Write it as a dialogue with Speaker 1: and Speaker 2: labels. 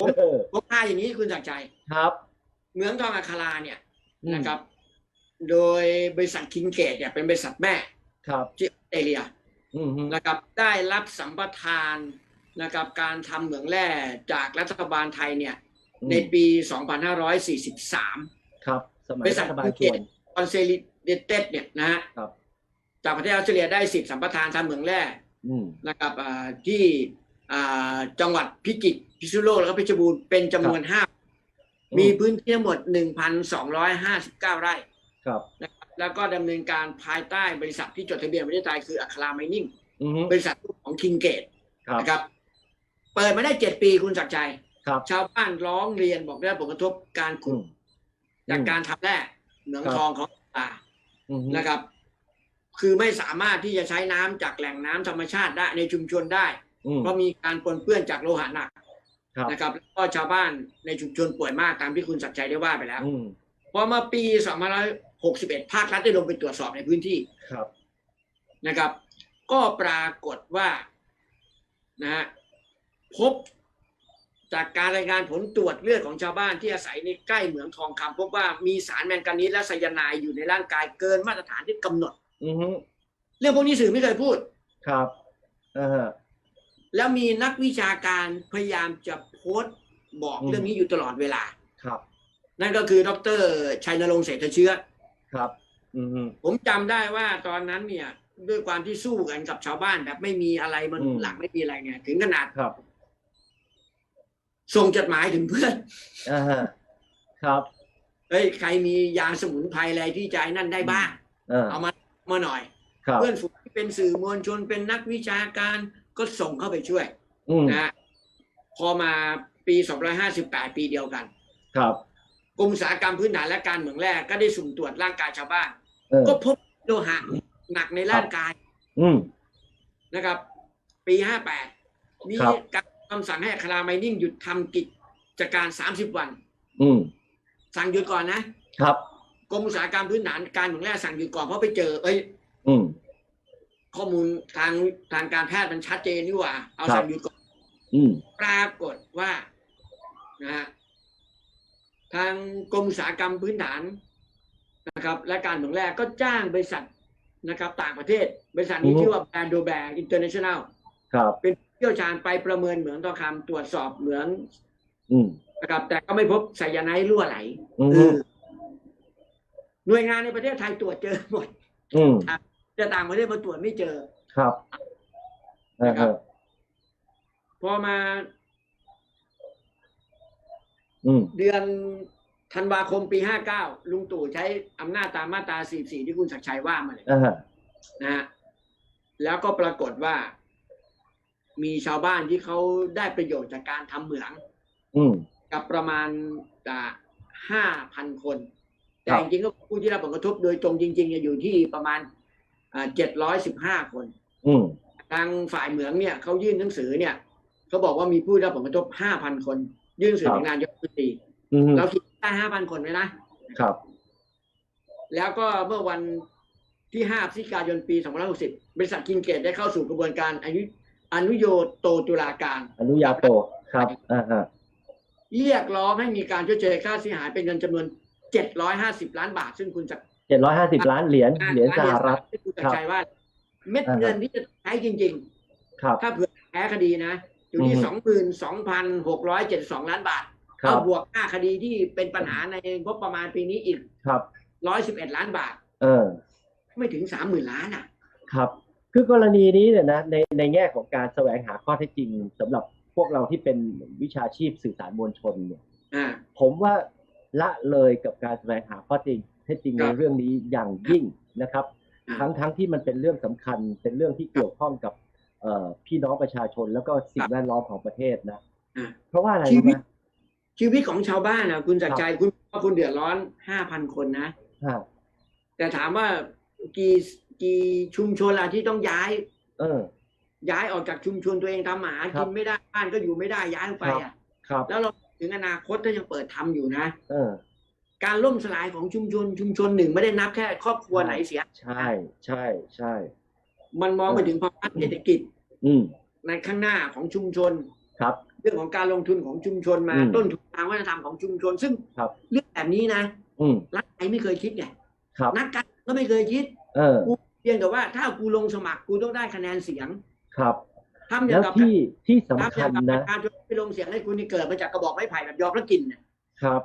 Speaker 1: ผม
Speaker 2: เออ
Speaker 1: ผมพาอย่างนี้คุณศักดิ์ชัย
Speaker 2: ครับ
Speaker 1: เหมืองทองอัคราเนี่ย
Speaker 2: อืม
Speaker 1: นะครับ โดยบริษัทคิงเกตเนี่ยเป็นบริษัทแม่
Speaker 2: ครับ
Speaker 1: ที่ออสเตรเลีย
Speaker 2: อืมฮึ
Speaker 1: นะครับได้รับสัมปทานนะครับการทำเหมืองแร่จากรัฐบาลไทยเนี่ย ในปี 2543
Speaker 2: ครับสมัย
Speaker 1: บริษั
Speaker 2: รั
Speaker 1: ท
Speaker 2: ฐบาล
Speaker 1: คิง
Speaker 2: ช
Speaker 1: เก
Speaker 2: วน
Speaker 1: ตคอนเซลิเดเต็ดเนี่ยนะฮะ
Speaker 2: ครับ
Speaker 1: จากประเทศออสเตรเลียได้สิทธิสัมปทานทำเหมืองแร่
Speaker 2: อืม
Speaker 1: นะครับอ่าที่อ่า จังหวัดพิจิตรพิษณุโลกแล้วก็เพชรบูรณ์เป็นจำนวนห้า
Speaker 2: อืม
Speaker 1: มีพื้นที่ทั้งหมด1,259ไร่
Speaker 2: ครับ
Speaker 1: นะครับแล้วก็ดำเนินการภายใต้บริษัทที่จดทะเบียนประเทศไทยคืออัคราไมนิ่ง
Speaker 2: อืมฮึ
Speaker 1: บริษัทของคิงเกต
Speaker 2: ครับ
Speaker 1: นะครับ เปิดมาได้เจ็ดปีคุณศักดิ์ชัย
Speaker 2: ครับ
Speaker 1: ชาวบ้านร้องเรียนบอกได้รับผลกระทบการ
Speaker 2: อื
Speaker 1: ขุด
Speaker 2: ม
Speaker 1: จากการทำแร่เหมือง
Speaker 2: ครับ
Speaker 1: ทองของป่า
Speaker 2: อืมฮึ
Speaker 1: นะครับ คือไม่สามารถที่จะใช้น้ำจากแหล่งน้ำธรรมชาติได้ในชุมชนได้
Speaker 2: อืม
Speaker 1: เพราะมีการปนเปื้อนจากโลหะหนัก
Speaker 2: ครับ
Speaker 1: นะครับแล้วก็ชาวบ้านในชุมชนป่วยมากตามที่คุณศักดิ์ชัยได้ว่าไปแล้ว
Speaker 2: อืม
Speaker 1: พอมาปี2561 ภาครัฐได้ลงไปตรวจสอบในพื้นที่
Speaker 2: ครับ
Speaker 1: นะครับ ก็ปรากฏว่านะฮะพบจากการรายงานผลตรวจเลือดของชาวบ้านที่อาศัยในใกล้เหมืองทองคำพบว่ามีสารแมงกานีสและไซยาไนด์อยู่ในร่างกายเกินมาตรฐานที่กำหนด
Speaker 2: อืมฮึ
Speaker 1: เรื่องพวกนี้สื่อไม่เคยพูด
Speaker 2: ครับอ่าฮะ
Speaker 1: แล้วมีนักวิชาการพยายามจะโพสต์บอก
Speaker 2: อืม
Speaker 1: เรื่องนี้อยู่ตลอดเวลา
Speaker 2: ครับ
Speaker 1: นั่นก็คือดรชัยนรงค์เศรษฐเชื้อ
Speaker 2: ครับ อืมฮึ
Speaker 1: ผมจำได้ว่าตอนนั้นเนี่ย ด้วยความที่สู้กันกับชาวบ้านแบบไม่มีอะไรมัน
Speaker 2: อืม
Speaker 1: หลังไม่มีอะไรเนี่ย ถึงขนาด
Speaker 2: ครับ
Speaker 1: ส่งจดหมายถึงเพื่อน
Speaker 2: อ่าฮะครับ
Speaker 1: เฮ้ยใครมียาสมุนไพรอะไรที่จะให้นั่นได้บ้าง
Speaker 2: อ่า
Speaker 1: เอามามาหน่อย
Speaker 2: ครับ
Speaker 1: เพื่อนฝูงที่เป็นสื่อมวลชนเป็นนักวิชาการ ก็ส่งเข้าไปช่วย
Speaker 2: อืม
Speaker 1: นะฮะพอมาปี 258 ปีเดียวกัน
Speaker 2: ครับ
Speaker 1: กรมอุตสาหกรรมพื้นฐานและการเมืองแรกก็ได้สุ่มตรวจร่างกายชาวบ้าน
Speaker 2: เออ
Speaker 1: ก็พบโลหะหนักในร่างกาย
Speaker 2: อืม
Speaker 1: นะครับ ปี 58 มี
Speaker 2: ครับ
Speaker 1: การคำสั่งให้อัคราไมนิ่งหยุดทำกิจการ 30 วัน
Speaker 2: อืม
Speaker 1: สั่งหยุดก่อนนะครับกรมอุตสาหกรรมพื้นฐานการเมืองแรกสั่งหยุดก่อนเพราะไปเจอ เอ้ย
Speaker 2: อืม
Speaker 1: ข้อมูลทางทางการแพทย์มันชัดเจนนี่หว่า เอา
Speaker 2: ครับ
Speaker 1: สั่งหยุดก่อน
Speaker 2: อืม
Speaker 1: ปรากฏว่านะฮะทางกรมอุตสาหกรรมพื้นฐานนะครับ และการเมืองแรกก็จ้างบริษัทนะครับ ต่างประเทศ บริษัทนี้
Speaker 2: อือฮึ
Speaker 1: ชื่อว่าแบรนด์โดแบร์อินเตอร์เนชั่นแนล
Speaker 2: ครับ
Speaker 1: เป็นผู้เชี่ยวชาญไปประเมินเหมืองทองคำตรวจสอบเหมือง
Speaker 2: อืม
Speaker 1: นะครับแต่ก็ไม่พบไซยาไนด์รั่วไหล
Speaker 2: อืม
Speaker 1: เออหน่วยงานในประเทศไทยตรวจเจอหมด
Speaker 2: อืม
Speaker 1: แต่ต่างประเทศมาตรวจไม่เจอ
Speaker 2: ครับอ่า
Speaker 1: นะครั
Speaker 2: ฮะ
Speaker 1: บพอมา
Speaker 2: อืม
Speaker 1: เดือนธันวาคมปี59ลุงตู่ใช้อำนาจตามมาตรา44ที่คุณศักดิ์ชัยว่ามาเลย
Speaker 2: อ่าฮะ
Speaker 1: นะฮะแล้วก็ปรากฏว่า มีชาวบ้านที่เขาได้ประโยชน์จากการทำเหมือง
Speaker 2: อืม
Speaker 1: กับประมาณห้าพันคน แต่
Speaker 2: ครับ
Speaker 1: จริงๆก็ผู้ที่รับผลกระทบโดยตรงจริงๆจะอยู่ที่ประมาณ เจ็ดร้อยสิบห้าคน
Speaker 2: อืม
Speaker 1: ทางฝ่ายเหมืองเนี่ยเขายื่นหนังสือเนี่ยเขาบอกว่ามีผู้ได้รับผลกระทบห้าพันคน ยื่นหนังสือ
Speaker 2: ครับ
Speaker 1: ถึงนายกรัฐมนตรี
Speaker 2: อืม
Speaker 1: เราคิดได้ห้าพันคนไหมนะ
Speaker 2: ครับ
Speaker 1: แล้วก็เมื่อวันที่5พฤศจิกายนปี2560บริษัทคิงเกตได้เข้าสู่กระบวนการอนุอนุโยโตตุลาการ
Speaker 2: อนุญาโตครับอ่าฮะ
Speaker 1: เรียกร้องให้มีการชดเชยค่าเสียหายเป็นเงินจำนวน750ล้านบาท ซึ่งคุณจะ
Speaker 2: เจ็ดร้อยห้าสิบล้านเหรียญเหรียญสหรัฐ
Speaker 1: ที่คุณจะใจว่า เม็ดเงินที่จะใช้จริง
Speaker 2: ครับ
Speaker 1: ๆถ้าเผื่อแพ้คดีนะ อยู่ที่
Speaker 2: อืม
Speaker 1: 22,672ล้านบาท
Speaker 2: ครั
Speaker 1: เอา
Speaker 2: บ
Speaker 1: บวกค่าคดีที่เป็นปัญหาในงบประมาณปีนี้อีก
Speaker 2: ครับ
Speaker 1: 111ล้านบาท
Speaker 2: เออ
Speaker 1: ไม่ถึง30,000ล้านอะ
Speaker 2: ครับ คือกรณีนี้เนี่ยนะในในแง่ของการแสวงหาข้อเท็จจริงสำหรับพวกเราที่เป็นวิชาชีพสื่อสารมวลชนเนี่ย
Speaker 1: อ่า
Speaker 2: ผมว่าละเลยกับการแสวงหาข้อเท็จจริง
Speaker 1: ค
Speaker 2: ใน
Speaker 1: รับ
Speaker 2: เรื่องนี้อย่างยิ่งนะครับ
Speaker 1: อ่า
Speaker 2: ทั้งทั้งที่มันเป็นเรื่องสำคัญ เป็นเรื่องที่เกี่ยวข้องกับเอ่อพี่น้องประชาชนแล้วก็สิ่งแวดล้อมของประเทศนะ
Speaker 1: อ่า
Speaker 2: เพราะว่าอะไร
Speaker 1: ชี
Speaker 2: รู้
Speaker 1: วิ
Speaker 2: ไหม
Speaker 1: ตชีวิตของชาวบ้านนะคุณจักรใจคุณว่าคุณเดือดร้อนห้าพันคนนะ
Speaker 2: ฮะ
Speaker 1: แต่ถามว่ากี่กี่ชุมชนล่ะที่ต้องย้าย
Speaker 2: เออ
Speaker 1: ย้ายออกจากชุมชนตัวเองทำหมา
Speaker 2: ครั
Speaker 1: กิ
Speaker 2: บ
Speaker 1: นไม่ได้บ้านก็อยู่ไม่ได้ย้ายออกไป
Speaker 2: ครับ
Speaker 1: อะ
Speaker 2: ครับ
Speaker 1: แล้วเราถึงอนาคตถ้ายังเปิดทำอยู่นะ
Speaker 2: เออ
Speaker 1: การล่มสลายของชุมชนชุมชนหนึ่งไม่ได้นับแค่ครอบครัวไหนเสีย
Speaker 2: ใช่ใช่ใช่
Speaker 1: มันมองไปถึงภาวะเศรษฐกิจ
Speaker 2: อืม
Speaker 1: ในข้างหน้าของชุมชน
Speaker 2: ครับ
Speaker 1: เรื่องของการลงทุนของชุมชนมา
Speaker 2: อืม
Speaker 1: ต้นทุนทางวัฒนธรรมของชุมชน ซึ่ง
Speaker 2: ครับ
Speaker 1: เรื่องแบบนี้นะ
Speaker 2: อืม
Speaker 1: รัฐไทยไม่เคยคิดไง
Speaker 2: ครับ
Speaker 1: นักการเมืองก็ไม่เคยคิด
Speaker 2: เออ
Speaker 1: เพียงแต่ว่าถ้ากูลงสมัครกูต้องได้คะแนนเสียง
Speaker 2: ครับ
Speaker 1: ทำอย่า
Speaker 2: แล้
Speaker 1: ง
Speaker 2: ว
Speaker 1: กับ
Speaker 2: ที่ที่สำ
Speaker 1: ทำอ
Speaker 2: คั
Speaker 1: ย่า
Speaker 2: ญ
Speaker 1: งกับป
Speaker 2: นะ
Speaker 1: ระชาชนไปลงเสียงให้คุณนี่เกิดมาจากกระบอกไม้ไผ่แบบยอมแล้วกินเนี่ย
Speaker 2: ครับ